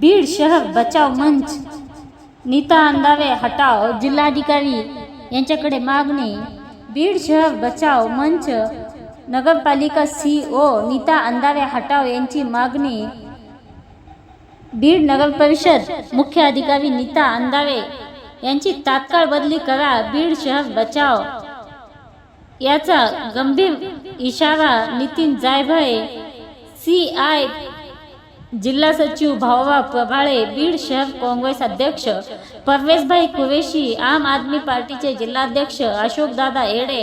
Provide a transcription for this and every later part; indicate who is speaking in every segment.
Speaker 1: बीड शहर बचाव मंच. नीता अंधावे हटाव जिल्हाधिकारी यांच्याकडे मागणी. बीड शहर बचाव मंच. नगरपालिका सी ओ नीता अंधावे हटाव यांची मागणी. बीड नगर परिषद मुख्य अधिकारी नीता अंधावे यांची तात्काळ बदली करा बीड शहर बचाव. याचा गंभीर इशारा नितीन जायभळे सी आय जिल्हा सचिव भाऊबा प्रभाळे बीड शहर काँग्रेस अध्यक्ष परवेशभाई कुरेशी आम आदमी पार्टीचे जिल्हाध्यक्ष अशोकदादा येडे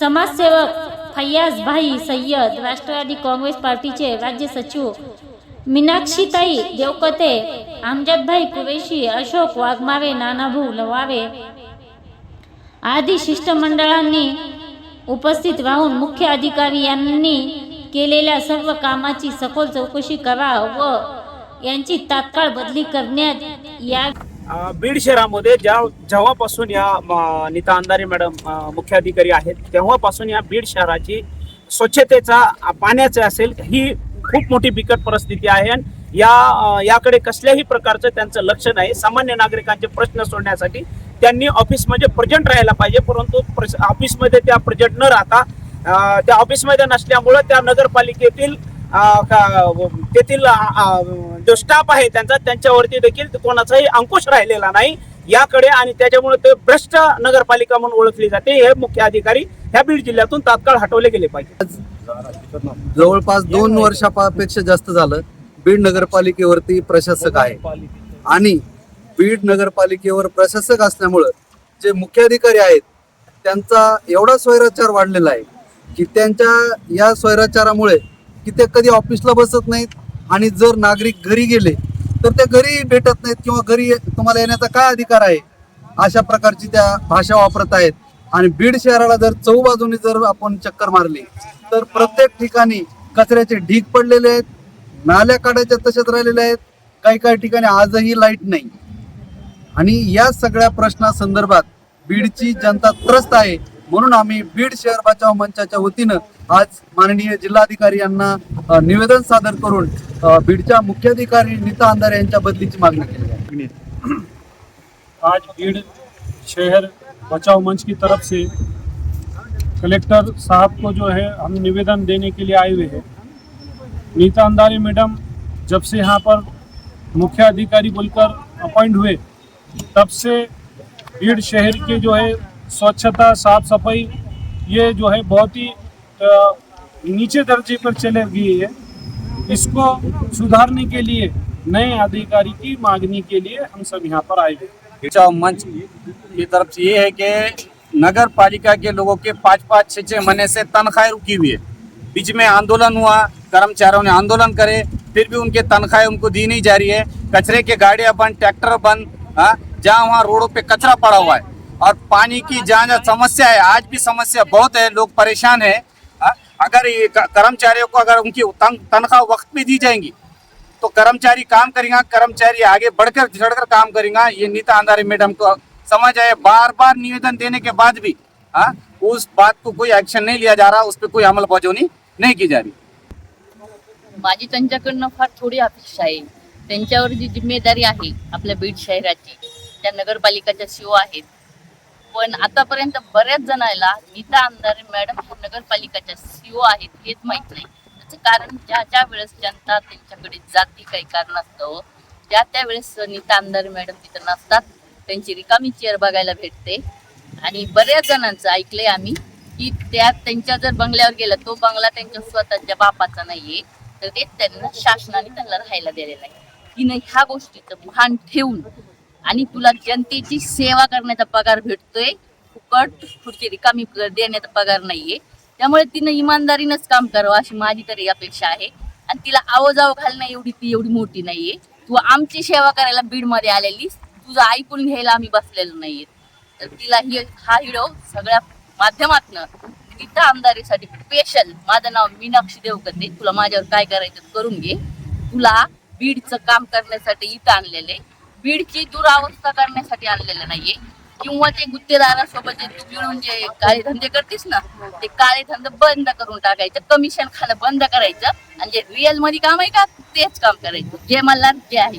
Speaker 1: समाजसेवक फैयाजभाई सय्यद राष्ट्रवादी काँग्रेस पार्टीचे राज्य सचिव मीनाक्षीताई देवकते आमजदभाई कुरेशी अशोक वाघमारे नानाभाऊ लवावे आदी शिष्टमंडळांनी उपस्थित राहून मुख्य अधिकारी यांनी केलेल्या सर्व कामाची सखोल चौकशी करा व यांची तात्काळ बदली करण्यात या
Speaker 2: बीड शहरामध्ये ज्या जेव्हापासून या नीता अंधारे मॅडम मुख्याधिकारी आहेत तेव्हापासून या बीड शहराची स्वच्छतेचा पाण्याचे असेल ही खूप मोठी बिकट परिस्थिती आहे आणि या याकडे कसल्याही प्रकारचं त्यांचं लक्ष नाही. सामान्य नागरिकांचे प्रश्न सोडण्यासाठी त्यांनी ऑफिसमध्ये म्हणजे प्रेझेंट राहायला पाहिजे परंतु ऑफिसमध्ये त्या प्रेझेंट न राहता त्या ऑफिसमध्ये नसल्यामुळं त्या नगरपालिकेतील का- तेथील जो स्टाफ आहे त्यांचा त्यांच्यावरती देखील कोणाचाही अंकुश राहिलेला नाही. याकडे आणि त्याच्यामुळे ते भ्रष्ट नगरपालिका म्हणून ओळखली जाते. हे मुख्य अधिकारी ह्या बीड जिल्ह्यातून तात्काळ हटवले गेले पाहिजे.
Speaker 3: जवळपास दोन वर्षापेक्षा जास्त झालं बीड नगरपालिकेवरती प्रशासक आहे. आणि बीड नगरपालिकेवर प्रशासक असल्यामुळं जे मुख्याधिकारी आहेत त्यांचा एवढा स्वैराचार वाढलेला आहे. की त्यांच्या या स्वैराचारामुळे की ते कधी ऑफिसला बसत नाहीत आणि जर नागरिक घरी गेले तर ते घरी भेटत नाहीत किंवा घरी तुम्हाला येण्याचा काय अधिकार आहे? अशा प्रकारची त्या भाषा वापरत आहेत. आणि बीड शहराला जर चौबाजूने जर आपण चक्कर मारली तर प्रत्येक ठिकाणी कचऱ्याचे ढीग पडलेले आहेत नाल्या काढायच्या तशाच राहिलेल्या आहेत काही काही ठिकाणी आजही लाइट नाही. आणि या सगळ्या प्रश्नासंदर्भात बीडची जनता त्रस्त आहे. म्हणून आम्ही बीड शहर बचाव मंचाच्या वतीनं आज माननीय जिल्हाधिकारी यांना निवेदन सादर करून बीडच्या मुख्याधिकारी नीता अंधारे यांच्या बदलीची मागणी केली आहे.
Speaker 4: आज भीड़ शहर बचाव मंच की तरफ से कलेक्टर साहब को जो है हम निवेदन देने के लिए आए हुए हैं। नीता अंदारी मैडम जब से यहाँ पर मुख्य अधिकारी बोलकर अपॉइंट हुए तब से भीड़ शहर के जो है स्वच्छता साफ़ सफ़ाई ये जो है बहुत ही नीचे दर्जे पर चले गई है। इसको सुधारने के लिए नए अधिकारी की मांगनी के लिए हम सब यहाँ पर आए हुए हैं
Speaker 5: मंच की तरफ़ से ये है कि नगर पालिका के लोगों के पाँच पाँच छः छः महीने से तनख्वाहें रुकी हुई है। बीच में आंदोलन हुआ कर्मचारियों ने आंदोलन करे फिर भी उनके तनख्वाहें उनको दी नहीं जा रही है। कचरे के गाड़ियाँ बंद ट्रैक्टर बंद हाँ, जहाँ वहाँ रोडों पे कचरा पड़ा हुआ है। और पानी की जहाँ समस्या है आज भी समस्या बहुत है लोग परेशान है। हाँ, अगर ये कर्मचारियों को अगर उनकी तनख्वाह वक्त पे दी जाएँगी तो कर्मचारी काम करेगा कर्मचारी आगे बढ़कर चढ़कर काम करेगा ये नीता अंधारी मैडम को समझ आए बार बार निवेदन देने के बाद भी हाँ उस बात को कोई एक्शन नहीं लिया जा रहा उस पर कोई अमल बजौनी नहीं की जा रही।
Speaker 6: माझी फार थोडी अपेक्षा त्यांच्यावर जी ज़िम्मेदारी आहे आपल्या बीड शहराची त्या नगरपालिकाच्या सीओ आहेत पण आतापर्यंत बऱ्याच जणांना नीता आमदार मॅडम नगरपालिकाच्या सीओ आहेत हेच माहीत नाही. त्याचं कारण ज्या ज्या वेळेस जनता त्यांच्याकडे जाती काही कारणास्तव त्या त्यावेळेस नीता आमदार मॅडम तिथं नसतात त्यांची रिकामी चेअर बघायला भेटते. आणि बऱ्याच जणांचं ऐकलंय आम्ही की त्या त्यांच्या जर बंगल्यावर गेलं तो बंगला त्यांच्या स्वतःच्या बापाचा नाहीये तर ते त्यांना शासनाने त्यांना राहायला दिलेला आहे. तिने ह्या गोष्टीचं भान ठेवून आणि तुला जनतेची सेवा करण्याचा पगार भेटतोय. फुकट खुर्ची रिकामी देण्याचा पगार नाहीये. त्यामुळे तिनं इमानदारीनंच काम करावं अशी माझी तरी अपेक्षा आहे. आणि तिला आवाजाव घालणं एवढी ती एवढी मोठी नाहीये. तू आमची सेवा करायला बीडमध्ये आलेली तुझं ऐकून घ्यायला आम्ही बसलेलो नाहीये. तर तिला ही हा हिडो सगळ्या माध्यमातनं तिथं आमदारीसाठी स्पेशल माझं नाव मीनाक्षी देवकते तुला माझ्यावर काय करायचं करून घे. तुला बीडचं काम करण्यासाठी इथं आणलेले बीडची दुरावस्था करण्यासाठी आणलेलं नाहीये. किंवा ते गुत्तेदारासोबत जे तू मिळून जे काळे धंदे करतेस ना ते काळे धंदे बंद करून टाकायचं कमिशन खाणं बंद करायचं आणि जे रिअलमध्ये काम आहे का तेच काम करायचं. जे मला जे आहे.